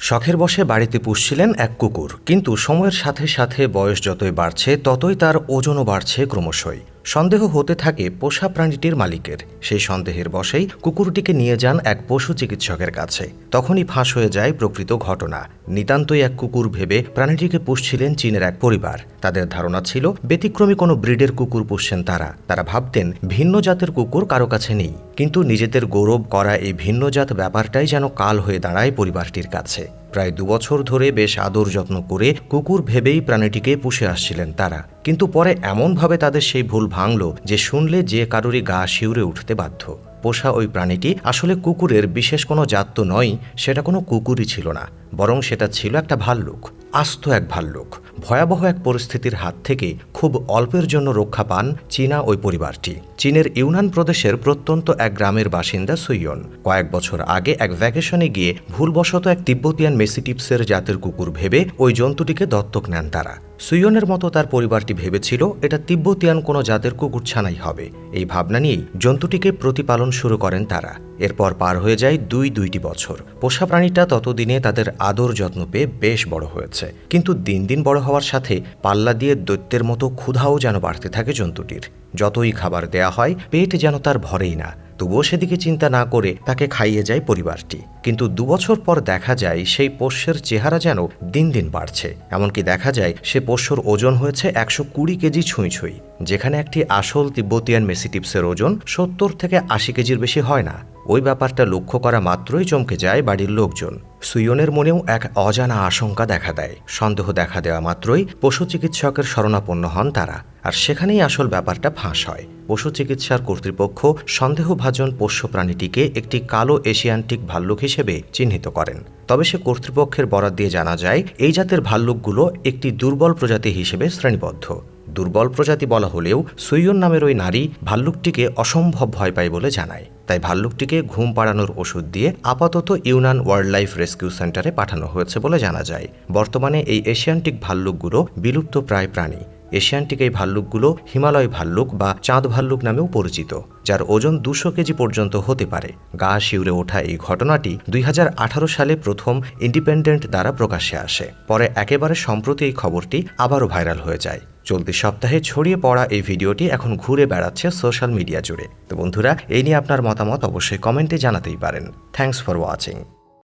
শখের বসে বাড়িতে পুষছিলেন এক কুকুর, কিন্তু সময়ের সাথে সাথে বয়স যতই বাড়ছে, ততই তার ওজনও বাড়ছে ক্রমশই। সন্দেহ হতে থাকে পোষা প্রাণীটির মালিকের। সেই সন্দেহের বশেই কুকুরটিকে নিয়ে যান এক পশু চিকিৎসকের কাছে। তখনই ফাঁস হয়ে যায় প্রকৃত ঘটনা। নিতান্তই এক কুকুর ভেবে প্রাণীটিকে পুষছিলেন চীনের এক পরিবার। তাদের ধারণা ছিল, ব্যতিক্রমী কোনো ব্রিডের কুকুর পুষছেন তারা। তারা ভাবতেন, ভিন্ন জাতের কুকুর কারও কাছে নেই। কিন্তু নিজেদের গৌরব করা এই ভিন্ন জাত ব্যাপারটাই যেন কাল হয়ে দাঁড়ায় পরিবারটির কাছে। প্রায় দুবছর ধরে বেশ আদর যত্ন করে কুকুর ভেবেই প্রাণীটিকে পুষে আসছিলেন তারা। কিন্তু পরে এমনভাবে তাদের সেই ভুল ভাঙল যে শুনলে যে কারোরই গা শিউরে উঠতে বাধ্য। পোষা ওই প্রাণীটি আসলে কুকুরের বিশেষ কোনো জাত তো নয়, সেটা কোনো কুকুরই ছিল না, বরং সেটা ছিল একটা ভাল্লুক, আস্ত এক ভাল্লুক। ভয়াবহ এক পরিস্থিতির হাত থেকে খুব অল্পের জন্য রক্ষা পান চীনা ওই পরিবারটি। চীনের ইউনান প্রদেশের প্রত্যন্ত এক গ্রামের বাসিন্দা সুইয়ন। কয়েক বছর আগে এক ভ্যাকেশনে গিয়ে ভুলবশত এক তিব্বতিয়ান মেসিটিপসের জাতের কুকুর ভেবে ওই জন্তুটিকে দত্তক নেন তারা। সুইয়নের মতো তার পরিবারটি ভেবেছিল, এটা তিব্বতিয়ান কোনো জাতের কুকুর ছানাই হবে। এই ভাবনা নিয়েই জন্তুটিকে প্রতিপালন শুরু করেন তারা। এরপর পার হয়ে যায় দুই দুইটি বছর। পোষা প্রাণীটা ততদিনে তাদের আদর যত্ন পেয়ে বেশ বড় হয়েছে। কিন্তু দিন দিন বড় হওয়ার সাথে পাল্লা দিয়ে দৈত্যের মতো ক্ষুধাও যেন বাড়তে থাকে জন্তুটির। যতই খাবার দেয়া হয়, পেট যেন তার ভরেই না। তবুও সেদিকে চিন্তা না করে তাকে খাইয়ে যায় পরিবারটি। কিন্তু দুবছর পর দেখা যায় সেই পোষ্যের চেহারা যেন দিন দিন বাড়ছে। এমনকি দেখা যায় সে পোষ্যর ওজন হয়েছে একশো কুড়ি কেজি ছুঁই ছুঁই। যেখানে একটি আসল তিব্বতিয়ান মেসিটিপসের ওজন সত্তর থেকে আশি কেজির বেশি হয় না। ওই ব্যাপারটা লক্ষ্য করা মাত্রই চমকে যায় বাড়ির লোকজন। সুইয়নের মনেও এক অজানা আশঙ্কা দেখা দেয়। সন্দেহ দেখা দেওয়া মাত্রই পশু চিকিৎসকের শরণাপন্ন হন তারা। আর সেখানেই আসল ব্যাপারটা ফাঁস হয়। পশু চিকিৎসার কর্তৃপক্ষ সন্দেহভাজন পোষ্য প্রাণীটিকে একটি কালো এশিয়ান্টিক ভাল্লুক হিসেবে চিহ্নিত করেন। তবে সে কর্তৃপক্ষের বরাত দিয়ে জানা যায়, এই জাতের ভাল্লুকগুলো একটি দুর্বল প্রজাতি হিসেবে শ্রেণীবদ্ধ। দুর্বল প্রজাতি বলা হলেও সৈয়ন নামের ওই নারী ভাল্লুকটিকে অসম্ভব ভয় পায় বলে জানায়। তাই ভাল্লুকটিকে ঘুম পাড়ানোর ওষুধ দিয়ে আপাতত ইউনান ওয়াইল্ড লাইফ রেস্কিউ সেন্টারে পাঠানো হয়েছে বলে জানা যায়। বর্তমানে এই এশিয়ান্টিক ভাল্লুকগুলো বিলুপ্ত প্রায় প্রাণী। এশিয়ান্টিক এই ভাল্লুকগুলো হিমালয় ভাল্লুক বা চাঁদ ভাল্লুক নামেও পরিচিত, যার ওজন দুশো কেজি পর্যন্ত হতে পারে। গা শিউরে ওঠা এই ঘটনাটি দুই হাজার আঠারো সালে প্রথম ইন্ডিপেন্ডেন্ট দ্বারা প্রকাশ্যে আসে। পরে একেবারে সম্প্রতি এই খবরটি আবারও ভাইরাল হয়ে যায়। চলতি সপ্তাহে ছড়িয়ে পড়া এই ভিডিওটি এখন ঘুরে বেড়াচ্ছে সোশ্যাল মিডিয়া জুড়ে। তো বন্ধুরা, এই নিয়ে আপনার মতামত অবশ্যই কমেন্টে জানাতেই পারেন। Thanks for watching.